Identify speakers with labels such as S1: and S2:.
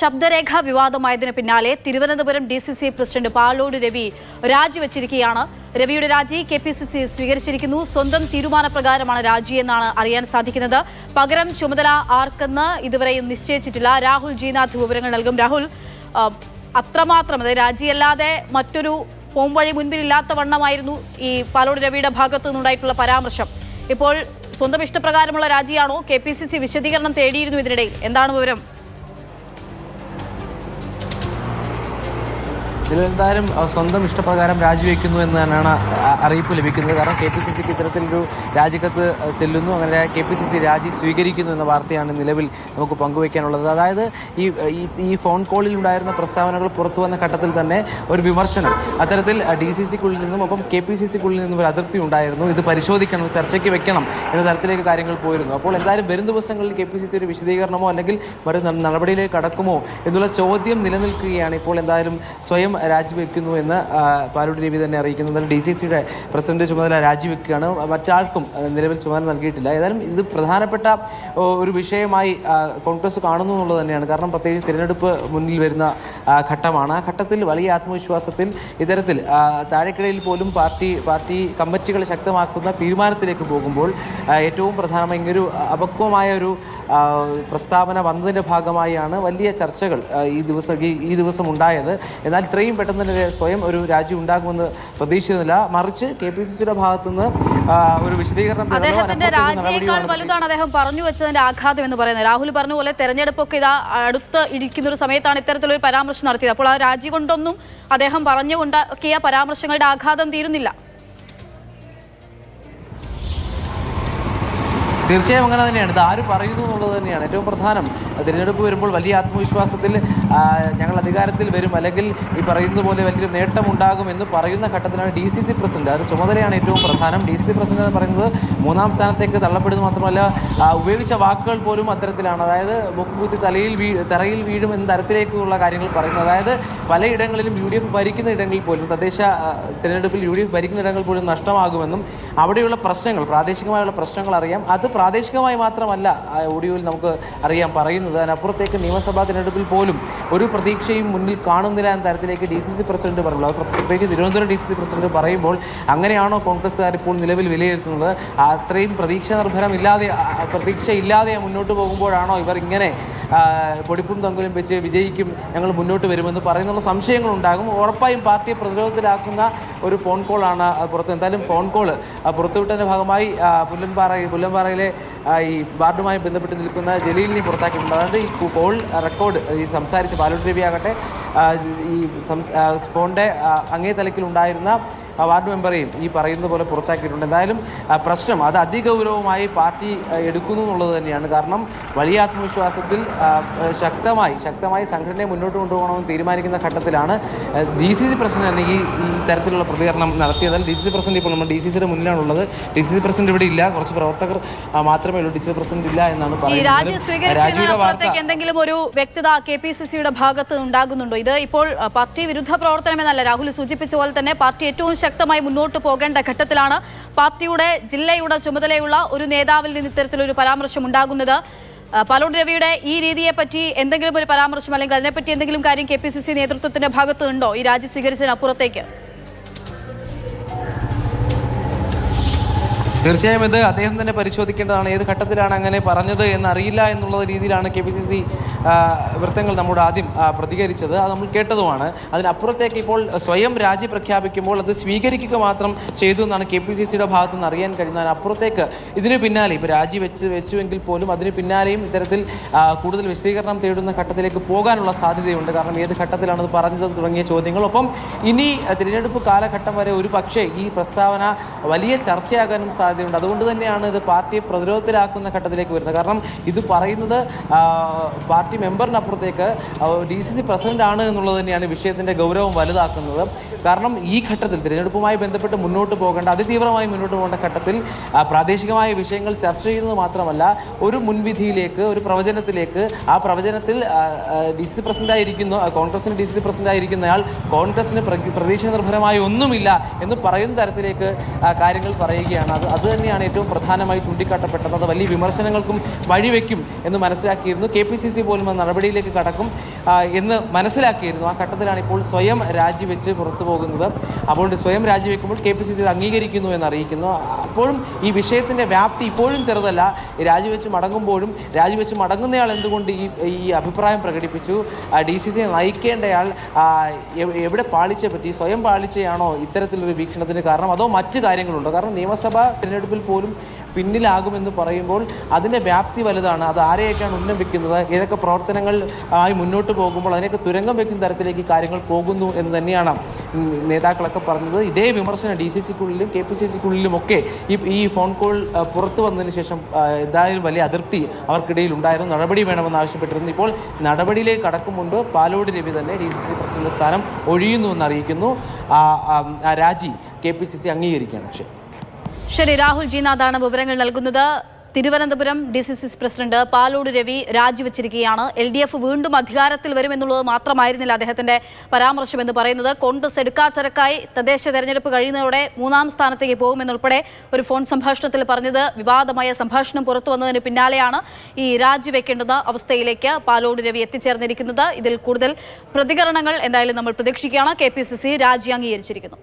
S1: ശബ്ദരേഖ വിവാദമായതിനു പിന്നാലെ Thiruvananthapuram D C C president Palode Ravi രാജിവെച്ചിരിക്കുകയാണ്. രവിയുടെ രാജി കെ പി സി സി സ്വീകരിച്ചിരിക്കുന്നു. സ്വന്തം തീരുമാനപ്രകാരമാണ് രാജിയെന്നാണ് അറിയാൻ സാധിക്കുന്നത്. പകരം ചുമതല ആർക്കെന്ന് ഇതുവരെയും നിശ്ചയിച്ചിട്ടില്ല. രാഹുൽ ജീനാഥ് വിവരങ്ങൾ നൽകും. രാഹുൽ അത്രമാത്രം അതായത് രാജിയല്ലാതെ മറ്റൊരു പോംവഴി മുൻപിലില്ലാത്ത വണ്ണമായിരുന്നു ഈ പാലോട് രവിയുടെ ഭാഗത്തു നിന്നുണ്ടായിട്ടുള്ള പരാമർശം. ഇപ്പോൾ സ്വന്തം ഇഷ്ടപ്രകാരമുള്ള രാജിയാണോ കെ പി സി സി വിശദീകരണം തേടിയിരുന്നു ഇതിനിടയിൽ? എന്താണ് വിവരം?
S2: ഇതിലെന്തായാലും സ്വന്തം ഇഷ്ടപ്രകാരം രാജിവെക്കുന്നു എന്ന് തന്നെയാണ് അറിയിപ്പ് ലഭിക്കുന്നത്. കാരണം കെ പി സി സിക്ക് ഇത്തരത്തിലൊരു രാജിക്കത്ത് ചെല്ലുന്നു. അങ്ങനെ കെ പി സി സി രാജി സ്വീകരിക്കുന്നു എന്ന വാർത്തയാണ് നിലവിൽ നമുക്ക് പങ്കുവയ്ക്കാനുള്ളത് അതായത് ഈ ഈ- ഫോൺ കോളിൽ ഉണ്ടായിരുന്ന പ്രസ്താവനകൾ പുറത്തു വന്ന ഘട്ടത്തിൽ തന്നെ ഒരു വിമർശനം. അത്തരത്തിൽ ഡി സി സിക്കുള്ളിൽ നിന്നും ഒപ്പം കെ പി സി സിക്കുള്ളിൽ നിന്നും ഒരു അതൃപ്തി ഉണ്ടായിരുന്നു. ഇത് പരിശോധിക്കണം ചർച്ചയ്ക്ക് വെക്കണം എന്ന തരത്തിലേക്ക് കാര്യങ്ങൾ പോയിരുന്നു. അപ്പോൾ എന്തായാലും വരും ദിവസങ്ങളിൽ കെ പി സി സി ഒരു വിശദീകരണമോ അല്ലെങ്കിൽ മറ്റു നടപടിയിലേക്ക് കടക്കുമോ എന്നുള്ള ചോദ്യം നിലനിൽക്കുകയാണ് ഇപ്പോൾ എന്തായാലും സ്വയം രാജിവെക്കുന്നു എന്ന് പാലോട് രവി തന്നെ അറിയിക്കുന്നത്. ഡി സി സിയുടെ പ്രസിഡന്റ് ചുമതല രാജിവെക്കുകയാണ്. മറ്റാർക്കും നിലവിൽ ചുമതല നൽകിയിട്ടില്ല. ഏതായാലും ഇത് പ്രധാനപ്പെട്ട ഒരു വിഷയമായി കോൺഗ്രസ് കാണുന്നു എന്നുള്ളത് തന്നെയാണ്. കാരണം പ്രത്യേകിച്ച് തിരഞ്ഞെടുപ്പ് മുന്നിൽ വരുന്ന ഘട്ടമാണ്. ആ ഘട്ടത്തിൽ വലിയ ആത്മവിശ്വാസത്തിൽ ഇത്തരത്തിൽ താഴെക്കിടയിൽ പോലും പാർട്ടി പാർട്ടി കമ്മിറ്റികൾ ശക്തമാക്കുന്ന തീരുമാനത്തിലേക്ക് പോകുമ്പോൾ ഏറ്റവും പ്രധാനമായി ഇങ്ങനൊരു അപക്വമായ ഒരു പ്രസ്താവന വന്നതിന്റെ ഭാഗമായാണ് വലിയ ചർച്ചകൾ ഈ ദിവസം ഈ- ദിവസം ഉണ്ടായത്. എന്നാൽ ഇത്രയും പെട്ടെന്ന് തന്നെ സ്വയം ഒരു രാജി ഉണ്ടാകുമെന്ന് പ്രതീക്ഷിക്കുന്നില്ല. മറിച്ച് കെ പി സി സിയുടെ ഭാഗത്തുനിന്ന് നിന്ന് ഒരു വിശദീകരണം.
S1: അദ്ദേഹത്തിന്റെ രാജിയേക്കാൾ വലുതാണ് അദ്ദേഹം പറഞ്ഞു വെച്ചതിന്റെ ആഘാതം എന്ന് പറയുന്നത്. രാഹുൽ പറഞ്ഞ പോലെ തെരഞ്ഞെടുപ്പൊക്കെ ഇതാ അടുത്ത് ഇരിക്കുന്ന ഒരു സമയത്താണ് ഇത്തരത്തിലൊരു പരാമർശം നടത്തിയത്. അപ്പോൾ ആ രാജി കൊണ്ടൊന്നും അദ്ദേഹം പറഞ്ഞുകൊണ്ടാക്കിയ പരാമർശങ്ങളുടെ ആഘാതം തീരുന്നില്ല.
S2: തീർച്ചയായും അങ്ങനെ തന്നെയാണ്. ഇത് ആര് പറയുന്നു എന്നുള്ളത് തന്നെയാണ് ഏറ്റവും പ്രധാനം. തിരഞ്ഞെടുപ്പ് വരുമ്പോൾ വലിയ ആത്മവിശ്വാസത്തിൽ ഞങ്ങൾ അധികാരത്തിൽ വരും. അല്ലെങ്കിൽ ഈ പറയുന്നത് പോലെ വലിയൊരു നേട്ടമുണ്ടാകും എന്ന് പറയുന്ന ഘട്ടത്തിലാണ് ഡി സി സി പ്രസിഡന്റ്. അത് ചുമതലയാണ് ഏറ്റവും പ്രധാനം. ഡി സി സി പ്രസിഡന്റ് എന്ന് പറയുന്നത് മൂന്നാം സ്ഥാനത്തേക്ക് തള്ളപ്പെടുന്നത് മാത്രമല്ല ഉപയോഗിച്ച വാക്കുകൾ പോലും അത്തരത്തിലാണ്. അതായത് മുക്കുകുത്തി തലയിൽ വീ തറയിൽ വീഴും എന്ന തരത്തിലേക്കുള്ള കാര്യങ്ങൾ പറയുന്നത്. അതായത് പലയിടങ്ങളിലും യു ഡി എഫ് ഭരിക്കുന്ന ഇടങ്ങളിൽ പോലും തദ്ദേശ തിരഞ്ഞെടുപ്പിൽ യു ഡി എഫ് ഭരിക്കുന്ന ഇടങ്ങളിൽ പോലും നഷ്ടമാകുമെന്നും അവിടെയുള്ള പ്രശ്നങ്ങൾ പ്രാദേശികമായുള്ള പ്രശ്നങ്ങൾ അറിയാം. അത് പ്രാദേശികമായി മാത്രമല്ല ഓഡിയോയിൽ നമുക്ക് അറിയാൻ പറയുന്നത് അതിനപ്പുറത്തേക്ക് നിയമസഭാ തിരഞ്ഞെടുപ്പിൽ പോലും ഒരു പ്രതീക്ഷയും മുന്നിൽ കാണുന്നില്ല എന്ന തരത്തിലേക്ക് ഡി സി സി പ്രസിഡന്റ് പറഞ്ഞു പ്രത്യേകിച്ച് Thiruvananthapuram D C C president പറയുമ്പോൾ അങ്ങനെയാണോ കോൺഗ്രസ്സുകാർ ഇപ്പോൾ നിലവിൽ വിലയിരുത്തുന്നത്? അത്രയും പ്രതീക്ഷ നിർഭരമില്ലാതെ ആ, ആ, പ്രതീക്ഷ ഇല്ലാതെ മുന്നോട്ട് പോകുമ്പോഴാണോ ഇവർ ഇങ്ങനെ പൊടിപ്പും തങ്കലും വെച്ച് വിജയിക്കും ഞങ്ങൾ മുന്നോട്ട് വരുമെന്ന് പറയുന്നുള്ള സംശയങ്ങളുണ്ടാകും ഉറപ്പായും പാർട്ടിയെ പ്രതിരോധത്തിലാക്കുന്ന ഒരു ഫോൺ കോളാണ് പുറത്ത്. എന്തായാലും ഫോൺ കോൾ പുറത്തുവിട്ടതിന്റെ ഭാഗമായി പുല്ലമ്പാറ ആ, ഈ വാർഡുമായി ബന്ധപ്പെട്ട് നിൽക്കുന്ന ജലീലിനെ പുറത്താക്കിയിട്ടുണ്ട്. അതായത് ഈ കോൾ റെക്കോർഡ് ഈ സംസാരിച്ച ബാലോട്ട് രവി ആകട്ടെ ഈ സംസ് ഫോണിന്റെ അങ്ങേ തലക്കിലുണ്ടായിരുന്ന വാർഡ് മെമ്പറെയും ഈ പറയുന്ന പോലെ പുറത്താക്കിയിട്ടുണ്ട്. എന്തായാലും പ്രശ്നം അത് അതിഗൗരവമായി പാർട്ടി എടുക്കുന്നു എന്നുള്ളത് തന്നെയാണ്. കാരണം വലിയ ആത്മവിശ്വാസത്തിൽ ശക്തമായി ശക്തമായി സംഘടനയെ മുന്നോട്ട് കൊണ്ടുപോകണമെന്ന് തീരുമാനിക്കുന്ന ഘട്ടത്തിലാണ് ഡി സി സി പ്രസിഡന്റ് തന്നെ ഈ തരത്തിലുള്ള പ്രതികരണം നടത്തിയത്. ഡി സി സി പ്രസിഡന്റ് ഇപ്പോൾ നമ്മൾ ഡി സി സിയുടെ മുന്നിലാണുള്ളത്. ഡി സി സി പ്രസിഡന്റ് ഇവിടെ ഇല്ല. കുറച്ച് പ്രവർത്തകർ മാത്രമേ ഉള്ളൂ. ഡി സി സി പ്രസിഡന്റ് ഇല്ല എന്നാണ് പറയുന്നത്.
S1: എന്തെങ്കിലും ഒരു വ്യക്തത കെ പി സി സിയുടെ ഭാഗത്ത് ഉണ്ടാകുന്നുണ്ടോ? ഇത് ഇപ്പോൾ പാർട്ടി വിരുദ്ധ പ്രവർത്തനം എന്നല്ല. രാഹുൽ സൂചിപ്പിച്ച പോലെ തന്നെ പാർട്ടി ഏറ്റവും ശക്തമായി മുന്നോട്ട് പോകേണ്ട ഘട്ടത്തിലാണ് പാർട്ടിയുടെ ജില്ലയുടെ ചുമതലയുള്ള ഒരു നേതാവിൽ നിന്ന് ഇത്തരത്തിലൊരു പരാമർശം ഉണ്ടാകുന്നത്. പാലോട് രവിയുടെ ഈ രീതിയെ പറ്റി എന്തെങ്കിലും ഒരു പരാമർശം അല്ലെങ്കിൽ അതിനെപ്പറ്റി എന്തെങ്കിലും കാര്യം കെ പി സി സി നേതൃത്വത്തിന്റെ ഭാഗത്ത് ഉണ്ടോ ഈ രാജി സ്വീകരിച്ചതിനപ്പുറത്തേക്ക്.
S2: തീർച്ചയായും ഇത് അദ്ദേഹം തന്നെ പരിശോധിക്കേണ്ടതാണ്. ഏത് ഘട്ടത്തിലാണ് അങ്ങനെ പറഞ്ഞത് എന്നറിയില്ല എന്നുള്ള രീതിയിലാണ് കെ പി സി സി വൃത്തങ്ങൾ നമ്മുടെ ആദ്യം പ്രതികരിച്ചത്. അത് നമ്മൾ കേട്ടതുമാണ്. അതിനപ്പുറത്തേക്ക് ഇപ്പോൾ സ്വയം രാജി പ്രഖ്യാപിക്കുമ്പോൾ അത് സ്വീകരിക്കുക മാത്രം ചെയ്തു എന്നാണ് കെ പി സി സിയുടെ ഭാഗത്ത് നിന്ന് അറിയാൻ കഴിയുന്നത്. അതിനപ്പുറത്തേക്ക് ഇതിന് പിന്നാലെ ഇപ്പോൾ രാജി വെച്ച് വെച്ചുവെങ്കിൽ പോലും അതിന് പിന്നാലെയും ഇത്തരത്തിൽ കൂടുതൽ വിശദീകരണം തേടുന്ന ഘട്ടത്തിലേക്ക് പോകാനുള്ള സാധ്യതയുണ്ട്. കാരണം ഏത് ഘട്ടത്തിലാണത് പറഞ്ഞത് തുടങ്ങിയ ചോദ്യങ്ങൾ. ഒപ്പം ഇനി തിരഞ്ഞെടുപ്പ് കാലഘട്ടം വരെ ഒരു പക്ഷേ ഈ പ്രസ്താവന വലിയ ചർച്ചയാകാനും സാധ്യതയുണ്ട്. അതുകൊണ്ട് തന്നെയാണ് ഇത് പാർട്ടിയെ പ്രതിരോധത്തിലാക്കുന്ന ഘട്ടത്തിലേക്ക് വരുന്നത്. കാരണം ഇത് പറയുന്നത് ആ, പാർട്ടി മെമ്പറിനപ്പുറത്തേക്ക് ഡി സി സി പ്രസിഡന്റ് ആണ് എന്നുള്ളത് തന്നെയാണ് വിഷയത്തിന്റെ ഗൗരവം വലുതാക്കുന്നത്. കാരണം ഈ ഘട്ടത്തിൽ തിരഞ്ഞെടുപ്പുമായി ബന്ധപ്പെട്ട് മുന്നോട്ട് പോകേണ്ട അതിതീവ്രമായി മുന്നോട്ട് പോകേണ്ട ഘട്ടത്തിൽ പ്രാദേശികമായ വിഷയങ്ങൾ ചർച്ച ചെയ്യുന്നത് മാത്രമല്ല ഒരു മുൻവിധിയിലേക്ക് ഒരു പ്രവചനത്തിലേക്ക് ആ പ്രവചനത്തിൽ ഡി സി സി പ്രസിഡന്റായിരിക്കുന്ന കോൺഗ്രസിന് ഡി സി സി പ്രസിഡന്റായിരിക്കുന്നയാൾ കോൺഗ്രസിന് പ്രതീക്ഷ നിർഭരമായി ഒന്നുമില്ല എന്ന് പറയുന്ന തരത്തിലേക്ക് കാര്യങ്ങൾ പറയുകയാണ്. അത് അത് തന്നെയാണ് ഏറ്റവും പ്രധാനമായി ചൂണ്ടിക്കാട്ടപ്പെട്ടത്. അത് വലിയ വിമർശനങ്ങൾക്കും വഴിവെക്കും എന്ന് മനസ്സിലാക്കിയിരുന്നു കെ പി സി സി പോലും ആ നടപടിയിലേക്ക് കടക്കും എന്ന് മനസ്സിലാക്കിയിരുന്നു. ആ ഘട്ടത്തിലാണ് ഇപ്പോൾ സ്വയം രാജിവെച്ച് പുറത്തു പോകുന്നത്. അപ്പോൾ സ്വയം രാജിവെക്കുമ്പോൾ കെ പി സി സി അംഗീകരിക്കുന്നു എന്നറിയിക്കുന്നു. അപ്പോഴും ഈ വിഷയത്തിന്റെ വ്യാപ്തി ഇപ്പോഴും ചെറുതല്ല. രാജിവെച്ച് മടങ്ങുമ്പോഴും രാജിവെച്ച് മടങ്ങുന്നയാൾ എന്തുകൊണ്ട് ഈ ഈ അഭിപ്രായം പ്രകടിപ്പിച്ചു? ഡി സി സി നയിക്കേണ്ടയാൾ എവിടെ പാളിച്ച പറ്റി സ്വയം പാളിച്ചയാണോ ഇത്തരത്തിലൊരു വീക്ഷണത്തിന് കാരണം അതോ മറ്റു കാര്യങ്ങളുണ്ടോ? കാരണം നിയമസഭാ തിരഞ്ഞെടുപ്പിൽ പോലും പിന്നിലാകുമെന്ന് പറയുമ്പോൾ അതിന്റെ വ്യാപ്തി വലുതാണ്. അത് ആരെയൊക്കെയാണ് ഉന്നം വെക്കുന്നത്? ഏതൊക്കെ പ്രവർത്തനങ്ങൾ ആയി മുന്നോട്ട് പോകുമ്പോൾ അതിനൊക്കെ തുരങ്കം വെക്കുന്ന തരത്തിലേക്ക് കാര്യങ്ങൾ പോകുന്നു എന്ന് തന്നെയാണ് നേതാക്കളൊക്കെ പറഞ്ഞത്. ഇതേ വിമർശനം ഡി സി സിക്കുള്ളിലും കെ പി സി സിക്കുള്ളിലും ഒക്കെ ഈ ഈ ഫോൺ കോൾ പുറത്തു വന്നതിന് ശേഷം എന്തായാലും വലിയ അതിർത്തി അവർക്കിടയിൽ ഉണ്ടായിരുന്നു. നടപടി വേണമെന്ന് ആവശ്യപ്പെട്ടിരുന്നു. ഇപ്പോൾ നടപടിയിലേക്ക് കടക്കും മുൻപ് പാലോട് രവി തന്നെ ഡി സി സി പ്രസിഡന്റ് സ്ഥാനം ഒഴിയുന്നു എന്ന് അറിയിക്കുന്നു രാജി കെ പി സി സി അംഗീകരിക്കുകയാണ്. പക്ഷേ
S1: ശരി രാഹുൽ ജിനാഥാണ് വിവരങ്ങൾ നൽകുന്നത്. Thiruvananthapuram D C C president Palode Ravi രാജിവെച്ചിരിക്കുകയാണ്. L D F വീണ്ടും അധികാരത്തിൽ വരുമെന്നുള്ളത് മാത്രമായിരുന്നില്ല അദ്ദേഹത്തിന്റെ പരാമർശം എന്ന് പറയുന്നത്. കോൺഗ്രസ് എടുക്കാച്ചരക്കായി തദ്ദേശ തെരഞ്ഞെടുപ്പ് കഴിയുന്നതോടെ മൂന്നാം സ്ഥാനത്തേക്ക് പോകുമെന്നുൾപ്പെടെ ഒരു ഫോൺ സംഭാഷണത്തിൽ പറഞ്ഞത് വിവാദമായ സംഭാഷണം പുറത്തു വന്നതിന് പിന്നാലെയാണ് ഈ രാജിവെക്കേണ്ടുന്ന അവസ്ഥയിലേക്ക് പാലോട് രവി എത്തിച്ചേർന്നിരിക്കുന്നത്. ഇതിൽ കൂടുതൽ പ്രതികരണങ്ങൾ എന്തായാലും നമ്മൾ പ്രതീക്ഷിക്കുകയാണ്. കെ പി സി സി രാജി അംഗീകരിച്ചിരിക്കുന്നു.